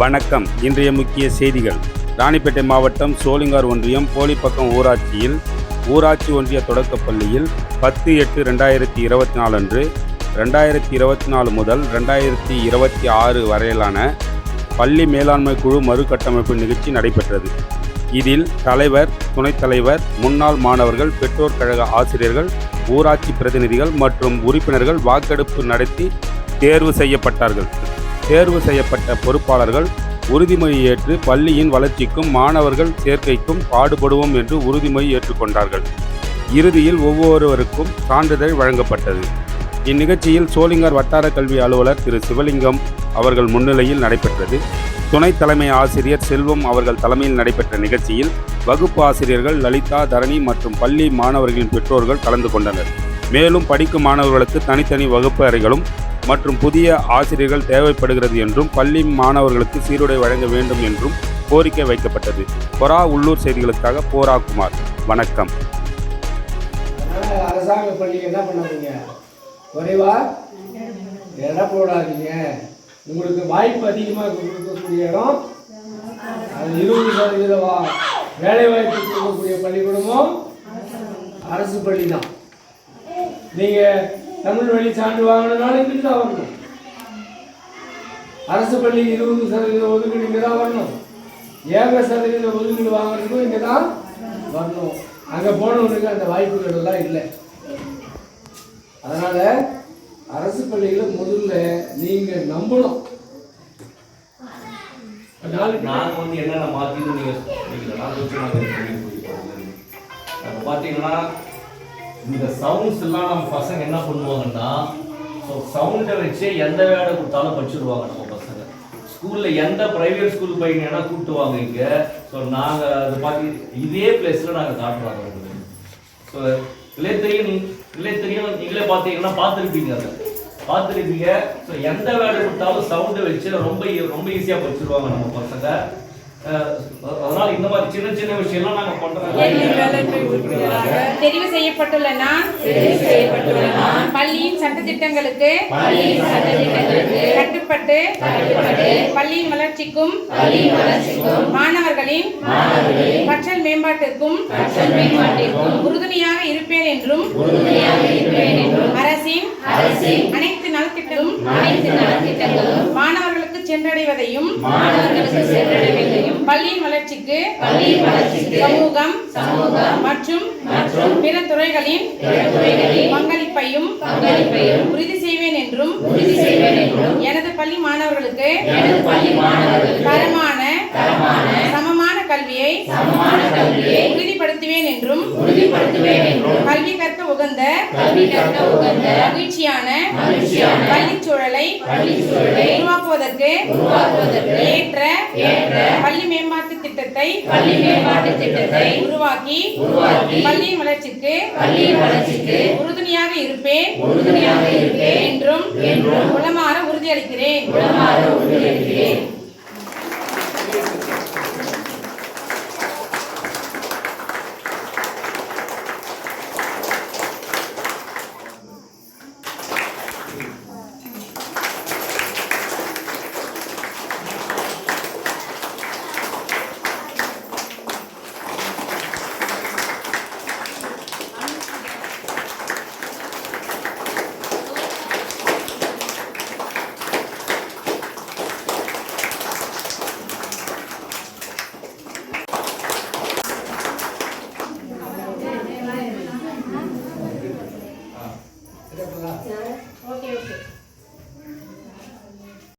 வணக்கம். இன்றைய முக்கிய செய்திகள். ராணிப்பேட்டை மாவட்டம் சோளிங்கார் ஒன்றியம் போலிப்பக்கம் ஊராட்சியில் ஊராட்சி ஒன்றிய தொடக்கப்பள்ளியில் பத்து எட்டு ரெண்டாயிரத்தி இருபத்தி நாலு அன்று ரெண்டாயிரத்தி இருபத்தி நாலு முதல் ரெண்டாயிரத்தி இருபத்தி ஆறு வரையிலான பள்ளி மேலாண்மை குழு மறுகட்டமைப்பு நிகழ்ச்சி நடைபெற்றது. இதில் தலைவர் துணைத் தலைவர் முன்னாள் மாணவர்கள் பெற்றோர் கழக ஆசிரியர்கள் ஊராட்சி பிரதிநிதிகள் மற்றும் உறுப்பினர்கள் வாக்கெடுப்பு நடத்தி தேர்வு செய்யப்பட்டார்கள். தேர்வு செய்யப்பட்ட பொறுப்பாளர்கள் உறுதிமொழி ஏற்று பள்ளியின் வளர்ச்சிக்கும் மாணவர்கள் சேர்க்கைக்கும் பாடுபடுவோம் என்று உறுதிமொழி ஏற்றுக்கொண்டார்கள். இறுதியில் ஒவ்வொருவருக்கும் சான்றிதழ் வழங்கப்பட்டது. இந்நிகழ்ச்சியில் சோளிங்கர் வட்டார கல்வி அலுவலர் திரு சிவலிங்கம் அவர்கள் முன்னிலையில் நடைபெற்றது. துணை தலைமை ஆசிரியர் செல்வம் அவர்கள் தலைமையில் நடைபெற்ற நிகழ்ச்சியில் வகுப்பு ஆசிரியர்கள் லலிதா தரணி மற்றும் பள்ளி மாணவர்களின் பெற்றோர்கள் கலந்து கொண்டனர். மேலும் படிக்கும் மாணவர்களுக்கு தனித்தனி வகுப்பு அறைகளும் மற்றும் புதிய ஆசிரியர்கள் தேவைப்படுகிறது என்றும் பள்ளி மாணவர்களுக்கு சீருடை வழங்க வேண்டும் என்றும் கோரிக்கை வைக்கப்பட்டது. பொறா உள்ளூர் செய்திகளுக்காக போரா குமார். வணக்கம். அரசாங்க பள்ளிக்கு என்ன பண்ணாதீங்க? குறைவா இடம் போடாதீங்க. உங்களுக்கு வாய்ப்பு அதிகமாக கொடுக்கக்கூடிய இடம் அது இருபது சதவீத வேலை வாய்ப்பு கொடுக்கக்கூடிய பள்ளிக்கூடமும் அரசு பள்ளி தான் நீங்கள் தமிழ் வழி சான்று வாங்கணும்னாலும் இங்கிட்டு தான் வரணும். அரசு பள்ளி இருபது சதவீத ஒதுக்கீடு இங்கே தான் வரணும். ஏக சதவீத ஒதுக்கீடு வாங்குறதுக்கும் இங்கே தான் வரணும். அங்கே போனவனுக்கு அந்த வாய்ப்புகள் எல்லாம் இல்லை. அதனால அரசு பள்ளிகளை முதல்ல நீங்க நம்பணும். நாளைக்கு வந்து என்னென்ன மாத்தின்னு பார்த்தீங்கன்னா இந்த சவுண்ட்ஸ் எல்லாம் நம்ம பசங்க என்ன பண்ணுவாங்கன்னா ஸோ சவுண்டை வச்சே எந்த வேலை கொடுத்தாலும் படிச்சிருவாங்க நம்ம பசங்க. ஸ்கூலில் எந்த ப்ரைவேட் ஸ்கூல் பையன் என்ன கூட்டுவாங்க ஸோ நாங்கள் அதை பார்த்து இதே பிளேஸில் நாங்கள் காட்டுறோம் அவங்களுக்கு. ஸோ இல்லே தெரியும் நீ- தெரியும் நீங்களே பார்த்தீங்கன்னா பார்த்துருப்பீங்க அதை. பார்த்துருப்பீங்க. ஸோ எந்த வேலை கொடுத்தாலும் சவுண்டை வச்சு ரொம்ப ஈ- ரொம்ப ஈஸியாக படிச்சிருவாங்க நம்ம பசங்க. அதனால இந்த மாதிரி சின்ன சின்ன விஷயம்லாம் நாங்கள் பண்ணுறோம் தெரிவு செய்யப்பட்டுள்ள நான் பள்ளியின் சட்டத்திட்டங்களுக்கு கட்டுப்பட்டு பள்ளியின் வளர்ச்சிக்கும் மாணவர்களின் கற்றல் மேம்பாட்டிற்கும் உறுதுணையாக இருப்பேன் என்றும் அரசின் அனைத்து நலத்திட்டங்களும் மாணவர்களுக்கு சென்றடைவதையும் பள்ளியின் வளர்ச்சிக்கு சமூகம் மற்றும் பிற துறைகளின் பங்களிப்பையும் உறுதி செய்வேன் என்றும் எனது பள்ளி மாணவர்களுக்கு தரமான சமமான கல்வியை உறுதிப்படுத்துவேன் என்றும் கல்வி கற்க உகந்த மகிழ்ச்சியான பள்ளிச் சூழலை உருவாக்குவதற்கு ஏற்ற பள்ளி மேம்பாட்டு திட்டத்தை உருவாக்கி பள்ளியின் வளர்ச்சிக்கு உறுதுணையாக இருப்பேன் என்றும் உளமாற உறுதியளிக்கிறேன்.